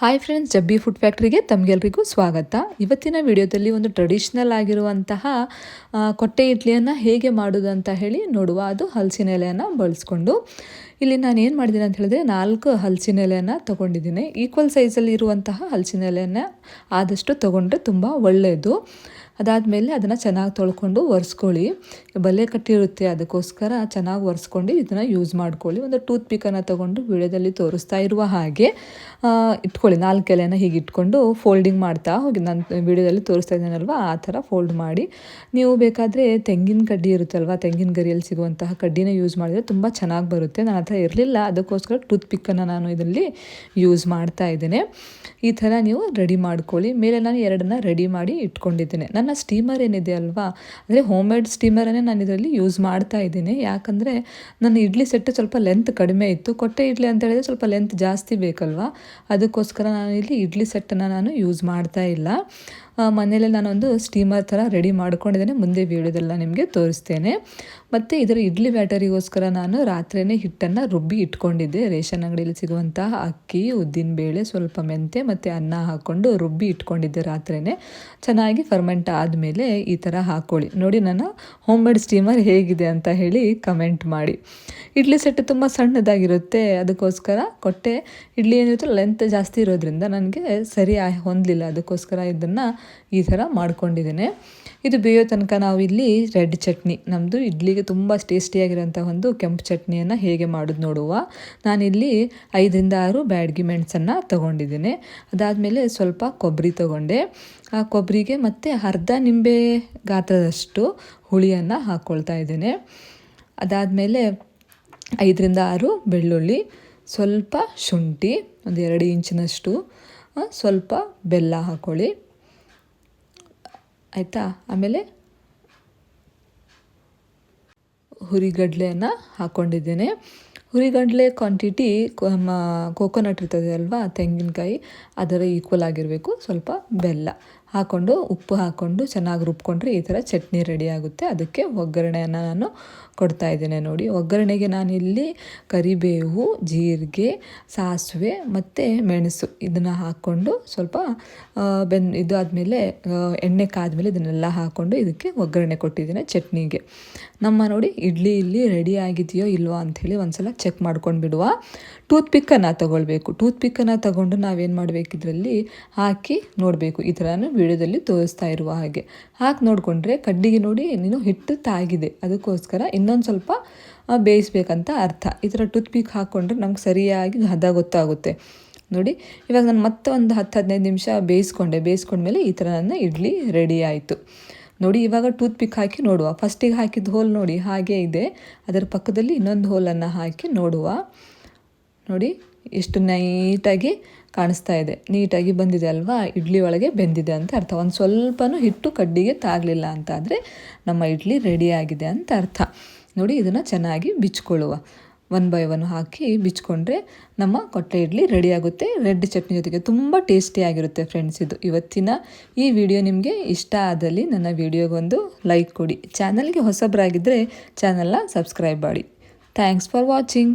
Hi friends ಜಬ್ಬಿ food ಫ್ಯಾಕ್ಟ್ರಿಗೆ ತಮಗೆಲ್ರಿಗೂ ಸ್ವಾಗತ. ಇವತ್ತಿನ ವಿಡಿಯೋದಲ್ಲಿ ಒಂದು ಟ್ರೆಡಿಷ್ನಲ್ ಆಗಿರುವಂತಹ ಕೊಟ್ಟೆ ಇಡ್ಲಿಯನ್ನು ಹೇಗೆ ಮಾಡೋದು ಅಂತ ಹೇಳಿ ನೋಡುವ. ಅದು ಹಲಸಿನ ಎಲೆಯನ್ನು ಬಳಸ್ಕೊಂಡು. ಇಲ್ಲಿ ನಾನು ಏನು ಮಾಡಿದ್ದೀನಿ ಅಂತ ಹೇಳಿದ್ರೆ ನಾಲ್ಕು ಹಲಸಿನ ಎಲೆಯನ್ನು ತೊಗೊಂಡಿದ್ದೀನಿ. ಈಕ್ವಲ್ ಸೈಜಲ್ಲಿ ಇರುವಂತಹ ಹಲಸಿನ ಎಲೆಯನ್ನು ಆದಷ್ಟು ತೊಗೊಂಡ್ರೆ ತುಂಬ ಒಳ್ಳೆಯದು. ಅದಾದಮೇಲೆ ಅದನ್ನು ಚೆನ್ನಾಗಿ ತೊಳ್ಕೊಂಡು ಒರೆಸ್ಕೊಳ್ಳಿ. ಬಲೆ ಕಟ್ಟಿರುತ್ತೆ, ಅದಕ್ಕೋಸ್ಕರ ಚೆನ್ನಾಗಿ ಒರೆಸ್ಕೊಂಡು ಇದನ್ನು ಯೂಸ್ ಮಾಡ್ಕೊಳ್ಳಿ. ಒಂದು ಟೂತ್ ಪಿಕನ್ನು ತೊಗೊಂಡು ವಿಡಿಯೋದಲ್ಲಿ ತೋರಿಸ್ತಾ ಇರುವ ಹಾಗೆ ಇಟ್ಕೊಳ್ಳಿ. ನಾಲ್ಕು ಎಲೆನ ಹೀಗೆ ಇಟ್ಕೊಂಡು ಫೋಲ್ಡಿಂಗ್ ಮಾಡ್ತಾ ಹೋಗಿ. ನಾನು ವಿಡಿಯೋದಲ್ಲಿ ತೋರಿಸ್ತಾ ಇದ್ದೀನಲ್ವ? ಆ ಥರ ಫೋಲ್ಡ್ ಮಾಡಿ. ನೀವು ಬೇಕಾದರೆ ತೆಂಗಿನ ಕಡ್ಡಿ ಇರುತ್ತಲ್ವ? ತೆಂಗಿನ ಗರಿಯಲ್ಲಿ ಸಿಗುವಂತಹ ಕಡ್ಡಿನ ಯೂಸ್ ಮಾಡಿದರೆ ತುಂಬ ಚೆನ್ನಾಗಿ ಬರುತ್ತೆ. ನನ್ನ ಹತ್ರ ಇರಲಿಲ್ಲ. ಅದಕ್ಕೋಸ್ಕರ ಟೂತ್ ಪಿಕ್ಕನ್ನು ನಾನು ಇದರಲ್ಲಿ ಯೂಸ್ ಮಾಡ್ತಾ ಇದ್ದೇನೆ. ಈ ಥರ ನೀವು ರೆಡಿ ಮಾಡ್ಕೊಳ್ಳಿ. ಮೇಲೆ ನಾನು ಎರಡನ್ನ ರೆಡಿ ಮಾಡಿ ಇಟ್ಕೊಂಡಿದ್ದೇನೆ. ನನ್ನ ಸ್ಟೀಮರ್ ಏನಿದೆ ಅಲ್ವಾ? ಅಂದರೆ ಹೋಮ್ ಮೇಡ್ ಸ್ಟೀಮರನ್ನೇ ನಾನು ಇದರಲ್ಲಿ ಯೂಸ್ ಮಾಡ್ತಾ ಇದ್ದೀನಿ. ಯಾಕಂದರೆ ನನ್ನ ಇಡ್ಲಿ ಸೆಟ್ ಸ್ವಲ್ಪ ಲೆಂತ್ ಕಡಿಮೆ ಇತ್ತು. ಕೊಟ್ಟೆ ಇಡ್ಲಿ ಅಂತ ಹೇಳಿದ್ರೆ ಸ್ವಲ್ಪ ಲೆಂತ್ ಜಾಸ್ತಿ ಬೇಕಲ್ವಾ? ಅದಕ್ಕೋಸ್ಕರ ನಾನು ಇಲ್ಲಿ ಇಡ್ಲಿ ಸೆಟ್ಟನ್ನು ನಾನು ಯೂಸ್ ಮಾಡ್ತಾ ಇಲ್ಲ. ಮನೆಯಲ್ಲೇ ನಾನೊಂದು ಸ್ಟೀಮರ್ ಥರ ರೆಡಿ ಮಾಡ್ಕೊಂಡಿದ್ದೇನೆ. ಮುಂದೆ ವೀಡಿಯೋದೆಲ್ಲ ನಿಮಗೆ ತೋರಿಸ್ತೇನೆ. ಮತ್ತು ಇದರ ಇಡ್ಲಿ ಬ್ಯಾಟರಿಗೋಸ್ಕರ ನಾನು ರಾತ್ರಿಯೇ ಹಿಟ್ಟನ್ನು ರುಬ್ಬಿ ಇಟ್ಕೊಂಡಿದ್ದೆ. ರೇಷನ್ ಅಂಗಡಿಯಲ್ಲಿ ಸಿಗುವಂತಹ ಅಕ್ಕಿ, ಉದ್ದಿನಬೇಳೆ, ಸ್ವಲ್ಪ ಮೆಂತೆ ಮತ್ತು ಅನ್ನ ಹಾಕ್ಕೊಂಡು ರುಬ್ಬಿ ಇಟ್ಕೊಂಡಿದ್ದೆ ರಾತ್ರಿಯೇ. ಚೆನ್ನಾಗಿ ಫರ್ಮೆಂಟ್ ಆದಮೇಲೆ ಈ ಥರ ಹಾಕ್ಕೊಳ್ಳಿ. ನೋಡಿ ನನ್ನ ಹೋಮ್ ಮೇಡ್ ಸ್ಟೀಮರ್ ಹೇಗಿದೆ ಅಂತ ಹೇಳಿ ಕಮೆಂಟ್ ಮಾಡಿ. ಇಡ್ಲಿ ಸೆಟ್ ತುಂಬ ಸಣ್ಣದಾಗಿರುತ್ತೆ, ಅದಕ್ಕೋಸ್ಕರ ಕೊಟ್ಟೆ. ಇಡ್ಲಿ ಏನಿರುತ್ತೆ ಲೆಂತ್ ಜಾಸ್ತಿ ಇರೋದ್ರಿಂದ ನನಗೆ ಸರಿ ಹೊಂದಲಿಲ್ಲ, ಅದಕ್ಕೋಸ್ಕರ ಇದನ್ನು ಈ ಥರ ಮಾಡ್ಕೊಂಡಿದ್ದೇನೆ. ಇದು ಬೇಯೋ ತನಕ ನಾವು ಇಲ್ಲಿ ರೆಡ್ ಚಟ್ನಿ. ನಮ್ಮದು ಇಡ್ಲಿಗೆ ತುಂಬ ಟೇಸ್ಟಿಯಾಗಿರೋಂಥ ಒಂದು ಕೆಂಪು ಚಟ್ನಿಯನ್ನು ಹೇಗೆ ಮಾಡೋದು ನೋಡುವ. ನಾನಿಲ್ಲಿ ಐದರಿಂದ ಆರು ಬ್ಯಾಡ್ಗಿ ಮೆಣಸನ್ನು ತೊಗೊಂಡಿದ್ದೀನಿ. ಅದಾದಮೇಲೆ ಸ್ವಲ್ಪ ಕೊಬ್ಬರಿ ತೊಗೊಂಡೆ. ಆ ಕೊಬ್ಬರಿಗೆ ಮತ್ತು ಅರ್ಧ ನಿಂಬೆ ಗಾತ್ರದಷ್ಟು ಹುಳಿಯನ್ನು ಹಾಕ್ಕೊಳ್ತಾ ಇದ್ದೇನೆ. ಅದಾದಮೇಲೆ ಐದರಿಂದ ಆರು ಬೆಳ್ಳುಳ್ಳಿ, ಸ್ವಲ್ಪ ಶುಂಠಿ, ಒಂದು ಎರಡು ಇಂಚಿನಷ್ಟು ಸ್ವಲ್ಪ ಬೆಲ್ಲ ಹಾಕ್ಕೊಳ್ಳಿ ಆಯಿತಾ? ಆಮೇಲೆ ಹುರಿಗಡಲೆಯನ್ನು ಹಾಕ್ಕೊಂಡಿದ್ದೇನೆ ಹುರಿಗಡಲೆ ಕ್ವಾಂಟಿಟಿ ಕೋಕೋನಟ್ ಇರ್ತದೆ ಅಲ್ವಾ? ತೆಂಗಿನಕಾಯಿ, ಅದರ ಈಕ್ವಲ್ ಆಗಿರಬೇಕು. ಸ್ವಲ್ಪ ಬೆಲ್ಲ. ಹಾಕ್ಕೊಂಡು ಉಪ್ಪು ಹಾಕ್ಕೊಂಡು ಚೆನ್ನಾಗಿ ರುಬ್ಕೊಂಡ್ರೆ ಈ ಥರ ಚಟ್ನಿ ರೆಡಿ ಆಗುತ್ತೆ. ಅದಕ್ಕೆ ಒಗ್ಗರಣೆಯನ್ನು ನಾನು ಕೊಡ್ತಾ ಇದ್ದೇನೆ ನೋಡಿ. ಒಗ್ಗರಣೆಗೆ ನಾನಿಲ್ಲಿ ಕರಿಬೇವು, ಜೀರಿಗೆ, ಸಾಸಿವೆ ಮತ್ತು ಮೆಣಸು ಇದನ್ನು ಹಾಕ್ಕೊಂಡು ಸ್ವಲ್ಪ ಬೆನ್ ಇದು ಆದಮೇಲೆ ಎಣ್ಣೆ ಕಾದ್ಮೇಲೆ ಇದನ್ನೆಲ್ಲ ಹಾಕ್ಕೊಂಡು ಇದಕ್ಕೆ ಒಗ್ಗರಣೆ ಕೊಟ್ಟಿದ್ದೇನೆ ಚಟ್ನಿಗೆ. ನಮ್ಮ ನೋಡಿ ಇಡ್ಲಿ ಇಲ್ಲಿ ರೆಡಿ ಆಗಿದೆಯೋ ಇಲ್ವೋ ಅಂಥೇಳಿ ಒಂದ್ಸಲ ಚೆಕ್ ಮಾಡ್ಕೊಂಡು ಬಿಡುವ. ಟೂತ್ ಪಿಕ್ಕನ್ನು ತಗೊಳ್ಬೇಕು. ಟೂತ್ ಪಿಕ್ಕನ್ನು ತಗೊಂಡು ನಾವೇನು ಮಾಡಬೇಕು ಇದರಲ್ಲಿ ಹಾಕಿ ನೋಡಬೇಕು. ಈ ಥರ ವಿಡಿಯೋದಲ್ಲಿ ತೋರಿಸ್ತಾ ಇರುವ ಹಾಗೆ. ಹಾಕಿ ನೋಡಿಕೊಂಡ್ರೆ ಕಡ್ಡಿಗೆ ನೋಡಿ ನೀನು ಹಿಟ್ಟು ತಾಗಿದೆ ಅದಕ್ಕೋಸ್ಕರ ಇನ್ನೊಂದು ಸ್ವಲ್ಪ ಬೇಯಿಸ್ಬೇಕಂತ ಅರ್ಥ. ಈ ಥರ ಟೂತ್ ಪಿಕ್ ಹಾಕ್ಕೊಂಡ್ರೆ ನಮ್ಗೆ ಸರಿಯಾಗಿ ಹದ ಗೊತ್ತಾಗುತ್ತೆ. ನೋಡಿ, ಇವಾಗ ನಾನು ಮತ್ತೆ ಒಂದು ಹತ್ತು, ಹದಿನೈದು ನಿಮಿಷ ಬೇಯಿಸ್ಕೊಂಡೆ. ಬೇಯಿಸ್ಕೊಂಡ್ಮೇಲೆ ಈ ಥರ ನನ್ನ ಇಡ್ಲಿ ರೆಡಿ ಆಯಿತು. ನೋಡಿ, ಇವಾಗ ಟೂತ್ ಪಿಕ್ ಹಾಕಿ ನೋಡುವ. ಫಸ್ಟಿಗೆ ಹಾಕಿದ ಹೋಲ್ ನೋಡಿ, ಹಾಗೇ ಇದೆ. ಅದರ ಪಕ್ಕದಲ್ಲಿ ಇನ್ನೊಂದು ಹೋಲನ್ನು ಹಾಕಿ ನೋಡುವ. ನೋಡಿ ಎಷ್ಟು ನೈಟಾಗಿ ಕಾಣಿಸ್ತಾ ಇದೆ. ನೀಟಾಗಿ ಬಂದಿದೆ ಅಲ್ವಾ? ಇಡ್ಲಿ ಒಳಗೆ ಬೆಂದಿದೆ ಅಂತ ಅರ್ಥ. ಒಂದು ಸ್ವಲ್ಪನೂ ಹಿಟ್ಟು ಕಡ್ಡಿಗೆ ತಾಗಲಿಲ್ಲ ಅಂತ ಆದರೆ ನಮ್ಮ ಇಡ್ಲಿ ರೆಡಿಯಾಗಿದೆ ಅಂತ ಅರ್ಥ. ನೋಡಿ, ಇದನ್ನು ಚೆನ್ನಾಗಿ ಬಿಚ್ಕೊಳ್ಳುವ. ಒನ್ ಬೈ ಒನ್ ಹಾಕಿ ಬಿಚ್ಕೊಂಡ್ರೆ ನಮ್ಮ ಕೊಟ್ಟೆ ಇಡ್ಲಿ ರೆಡಿ ಆಗುತ್ತೆ. ರೆಡ್ ಚಟ್ನಿ ಜೊತೆಗೆ ತುಂಬ ಟೇಸ್ಟಿಯಾಗಿರುತ್ತೆ ಫ್ರೆಂಡ್ಸ್ ಇದು. ಇವತ್ತಿನ ಈ ವಿಡಿಯೋ ನಿಮಗೆ ಇಷ್ಟ ಆದಲ್ಲಿ ನನ್ನ ವಿಡಿಯೋಗೊಂದು ಲೈಕ್ ಕೊಡಿ. ಚಾನಲ್ಗೆ ಹೊಸಬರಾಗಿದ್ದರೆ ಚಾನಲ್ನ ಸಬ್ಸ್ಕ್ರೈಬ್ ಮಾಡಿ. Thanks for watching